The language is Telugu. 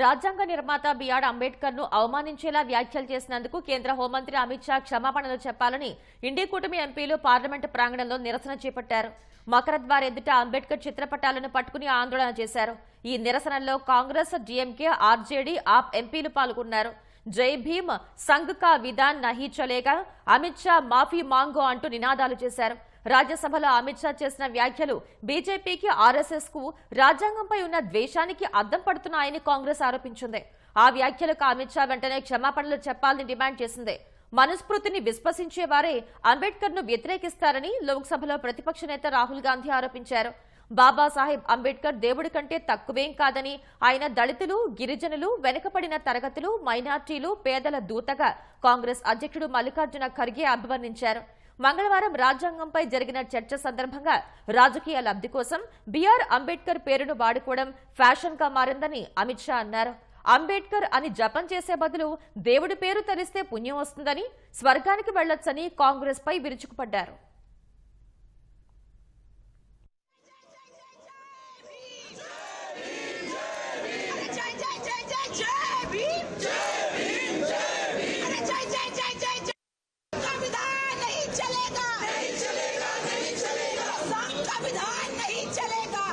రాజ్యాంగ నిర్మాత బిఆర్ అంబేద్కర్ను అవమానించేలా వ్యాఖ్యలు చేసినందుకు కేంద్ర హోంమంత్రి అమిత్ షా క్షమాపణలు చెప్పాలని ఇండి కూటమి ఎంపీలు పార్లమెంటు ప్రాంగణంలో నిరసన చేపట్టారు. మకరద్వార్ ఎదుట అంబేద్కర్ చిత్రపటాలను పట్టుకుని ఆందోళన చేశారు. ఈ నిరసనలో కాంగ్రెస్ డీఎంకే ఆర్జేడీ ఆప్ ఎంపీలు పాల్గొన్నారు. జై భీమ్ సంఘ్ కా విధాన్ నహీ చలేగా అమిత్ షా మాఫీ మాంగో అంటూ నినాదాలు చేశారు. రాజ్యసభలో అమిత్ షా చేసిన వ్యాఖ్యలు బీజేపీకి ఆర్ఎస్ఎస్కు రాజ్యాంగంపై ఉన్న ద్వేషానికి అద్దం పడుతున్నాయని కాంగ్రెస్ ఆరోపించింది. ఆ వ్యాఖ్యలకు అమిత్ షా వెంటనే క్షమాపణలు చెప్పాలని డిమాండ్ చేసింది. మనుస్మృతిని విశ్వసించే వారే అంబేద్కర్ను వ్యతిరేకిస్తారని లోక్సభలో ప్రతిపక్ష నేత రాహుల్ గాంధీ ఆరోపించారు. బాబాసాహెబ్ అంబేద్కర్ దేవుడి కంటే తక్కువేం కాదని ఆయన దళితులు గిరిజనులు వెనుకబడిన తరగతులు మైనార్టీలు పేదల దూతగా కాంగ్రెస్ అధ్యక్షుడు మల్లికార్జున ఖర్గే అభివర్ణించారు. మంగళవారం రాజ్యాంగంపై జరిగిన చర్చ సందర్భంగా రాజకీయ లబ్ధి కోసం బిఆర్ అంబేద్కర్ పేరును వాడుకోవడం ఫ్యాషన్గా మారిందని అమిత్ షా అన్నారు. అంబేద్కర్ అని జపం చేసే బదులు దేవుడి పేరు తరిస్తే పుణ్యం వస్తుందని స్వర్గానికి వెళ్ళొచ్చని కాంగ్రెస్ పై విరుచుకుపడ్డారు. नहीं चलेगा नहीं चलेगा। संघ का विधान नहीं चलेगा।